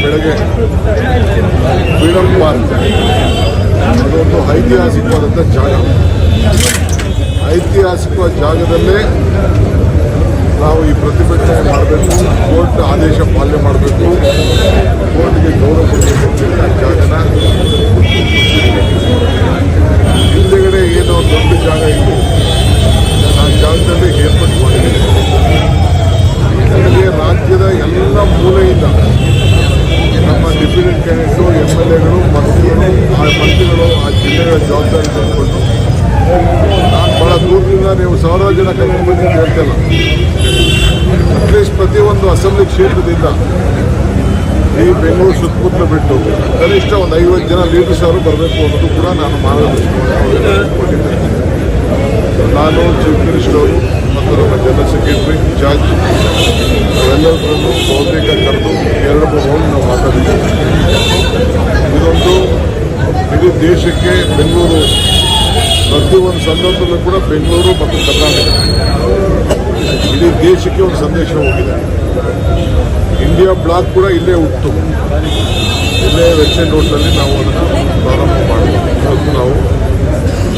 ಬೆಳಗ್ಗೆ freedom park ಅದೊಂದು ಐತಿಹಾಸಿಕವಾದಂಥ ಜಾಗ. ಐತಿಹಾಸಿಕವಾದ ಜಾಗದಲ್ಲೇ ನಾವು ಈ ಪ್ರತಿಭಟನೆ ಮಾಡಬೇಕು ಕೋರ್ಟ್ ಆದೇಶ ಪಾಲನೆ ಮಾಡಬೇಕು ಕೋರ್ಟ್ಗೆ ಗೌರವ ಕೊಡಬೇಕು ಅಂತೇಳಿ ಆ ಜಾಗನ ಹಿಂದೆಗಡೆ ಏನೋ ದೊಡ್ಡ ಜಾಗ ಇದೆ ಆ ಜಾಗದಲ್ಲಿ ಏರ್ಪಡಿಸಿಕೊಂಡಿದ್ದೀವಿ ನನಗೆ ರಾಜ್ಯದ ಎಲ್ಲ ಮೂಲೆಯಿಂದ ನಮ್ಮ ಡೆಪ್ಯೂಟೆಂಟ್ ಕ್ಯಾಂಡಿಡೇಟು ಎಂ ಎಲ್ ಎಗಳು ಮಂತ್ರಿಗಳು ಆ ಜಿಲ್ಲೆಗಳ ಜವಾಬ್ದಾರಿ ತೆಗೆದುಕೊಂಡು, ನಾನು ಭಾಳ ದೂರದಿಂದ ನೀವು ಸಾವಿರಾರು ಜನ ಕರ್ಕೊಂಡು ಬಂದಿದ್ದು ಹೇಳ್ತಿಲ್ಲ ಅಟ್ಲೀಸ್ಟ್ ಪ್ರತಿಯೊಂದು ಅಸೆಂಬ್ಲಿ ಕ್ಷೇತ್ರದಿಂದ ಈ ಬೆಂಗಳೂರು ಸುತ್ತಮುತ್ತಲು ಬಿಟ್ಟು ಕನಿಷ್ಠ ಒಂದು ಐವತ್ತು ಜನ ಲೀಡರ್ಸ್ ಅವರು ಬರಬೇಕು ಅನ್ನೋದು ಕೂಡ ನಾನು ಕೊಟ್ಟಿದ್ದೇನೆ ನಾನು ಚೀಫ್ ಮಿನಿಸ್ಟರ್ ಅವರು, ಮತ್ತು ನಮ್ಮ ಜನರಲ್ ಸೆಕ್ರೆಟರಿ ಇನ್ಚಾರ್ಜ್ ಅವೆಲ್ಲರನ್ನು ಬಹುತೇಕ ಕರೆದು ಎರಡು ಮೂರು ನಾವು ಮಾತಾಡಿದ್ದೇವೆ. ಇದೊಂದು ಇಡೀ ದೇಶಕ್ಕೆ ಬೆಂಗಳೂರು ಪ್ರತಿಯೊಂದು ಸಂದರ್ಭದಲ್ಲೂ ಕೂಡ ಬೆಂಗಳೂರು ಮತ್ತು ಕರ್ನಾಟಕ. ಇಡೀ ದೇಶಕ್ಕೆ ಒಂದು ಸಂದೇಶ ಹೋಗಿದೆ. ಇಂಡಿಯಾ ಬ್ಲಾಕ್ ಕೂಡ ಇಲ್ಲೇ ಹುಟ್ಟು. ಇಲ್ಲೇ ವೆಸ್ಟರ್ನ್ ರೋಡ್ನಲ್ಲಿ ನಾವು ಅದನ್ನು ಪ್ರಾರಂಭ ಮಾಡಿ. ಇವತ್ತು ನಾವು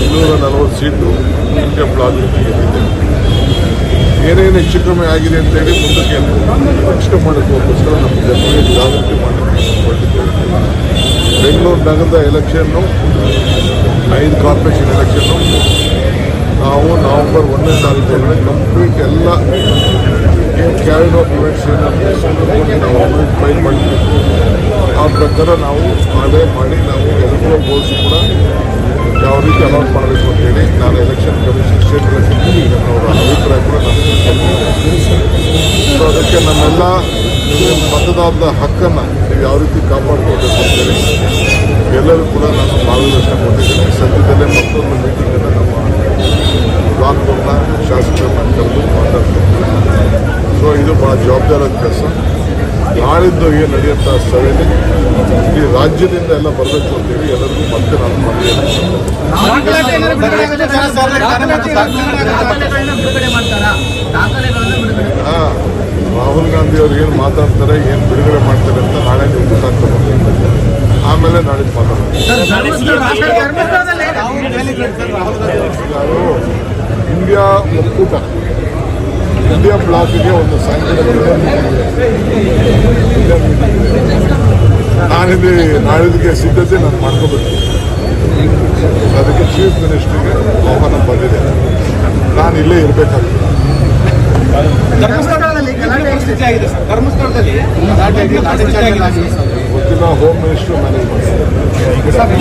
ಇನ್ನೂರ ನಲವತ್ತು ಸೀಟು ಇಂಡಿಯಾ ಬ್ಲಾಕ್ ಏನೇನು ಹೆಚ್ಚು ಕಮ್ಮಿ ಆಗಿದೆ ಅಂತೇಳಿ ಮುಂದಕ್ಕೆ ರಕ್ಷಣೆ ಮಾಡೋದಕ್ಕೋಸ್ಕರ ನಮ್ಮ ಜನರಿಗೆ ಜಾಗೃತಿ ಮಾಡಲಿಕ್ಕೆ ಬೆಂಗಳೂರು ನಗರದ ಎಲೆಕ್ಷನ್ನು, ಐದು ಕಾರ್ಪೊರೇಷನ್ ಎಲೆಕ್ಷನ್ನು, ನಾವು ನವೆಂಬರ್ ಒಂದನೇ ತಾರೀಕು ಕಂಪ್ಲೀಟ್ ಎಲ್ಲ ಕ್ಯಾರಿಡ್ ಆಫ್ ಇವೆಂಟ್ಸ್ ಏನು ನಾವು ಫೈಲ್ ಮಾಡಬೇಕು ಆ ಪ್ರಕಾರ ನಾವು ಆದಾಯ ಮಾಡಿ ನಾವು ಎಲ್ಲರೂ ಗೋಲ್ಸ್ ಕೂಡ ಯಾವ ರೀತಿ ಅಲೌಟ್ ಮಾಡಬೇಕು ಅಂತೇಳಿ ನಾನು ಎಲೆಕ್ಷನ್ ಕಮಿಷನ್ ಸ್ಟೇಟ್ ಎಲೆಕ್ಷನ್ ಅವರ ಅಭಿಪ್ರಾಯ ಕೂಡ ನಾನು. ಸೊ ಅದಕ್ಕೆ ನಮ್ಮೆಲ್ಲ ನಿಮ್ಮ ಮತದಾರರ ಹಕ್ಕನ್ನು ನೀವು ಯಾವ ರೀತಿ ಕಾಪಾಡ್ಕೋಬೇಕು ಅಂತೇಳಿ ಎಲ್ಲರೂ ಕೂಡ ನಾನು ಮಾರ್ಗದರ್ಶನ ಕೊಟ್ಟಿದ್ದೇನೆ ಸದ್ಯದಲ್ಲೇ ಮತ್ತೊಂದು ಮೀಟಿಂಗನ್ನು ನಮ್ಮ ಬ್ಲಾಕ್ ಬೋರ್ಡ್ನ ಶಾಸಕರನ್ನ ಕರೆದು ಮಾತಾಡ್ತೀನಿ ಸೊ ಇದು ಭಾಳ ಜವಾಬ್ದಾರಿಯಾದ ಕೆಲಸ. ನಾಳಿದ್ದು ಏನು ನಡೆಯುತ್ತ ಸಭೆಯಲ್ಲಿ ಈ ರಾಜ್ಯದಿಂದ ಎಲ್ಲ ಬರಬೇಕು ಅಂತೇಳಿ ಎಲ್ಲರಿಗೂ ಮತ್ತೆ ನಾನು ಮನವಿ ಮಾಡ್ತೇನೆ. ರಾಹುಲ್ ಗಾಂಧಿ ಅವರು ಏನು ಮಾತಾಡ್ತಾರೆ ಏನು ಬಿಡುಗಡೆ ಮಾಡ್ತಾರೆ ಅಂತ ನಾಳೆ ನೀವು ಗೊತ್ತಾಗ್ತದೆ. ಆಮೇಲೆ ನಾಳೆ ಮಾತಾಡ್ತಾರೆ. ಇಂಡಿಯಾ ಒಕ್ಕೂಟ ಇಂಡಿಯಾ ಬ್ಲಾಕ್ಗೆ ಒಂದು ಸಂಘಟನೆ ನಾನಿಲ್ಲಿ ನಾಳಿದ್ದಕ್ಕೆ ಸಿದ್ಧತೆ ನಾನು ಮಾಡ್ಕೋಬೇಕು. ಅದಕ್ಕೆ ಚೀಫ್ ಮಿನಿಸ್ಟ್ರಿಗೆ ಆಹ್ವಾನ ಬಂದಿದೆ. ನಾನು ಇಲ್ಲೇ ಇರಬೇಕಾಗ್ತದೆ. ಧರ್ಮಸ್ಥಳದಲ್ಲಿ ಗಲಾಟೆ ಸ್ಥಿತಿ ಆಗಿದೆ ಸರ್ ಧರ್ಮಸ್ಥಳದಲ್ಲಿ ಗೊತ್ತಿಲ್ಲ ಹೋಮ್ ಮಿನಿಸ್ಟರ್ ಮ್ಯಾನೇಜ್ ಮಾಡ್ತಾರೆ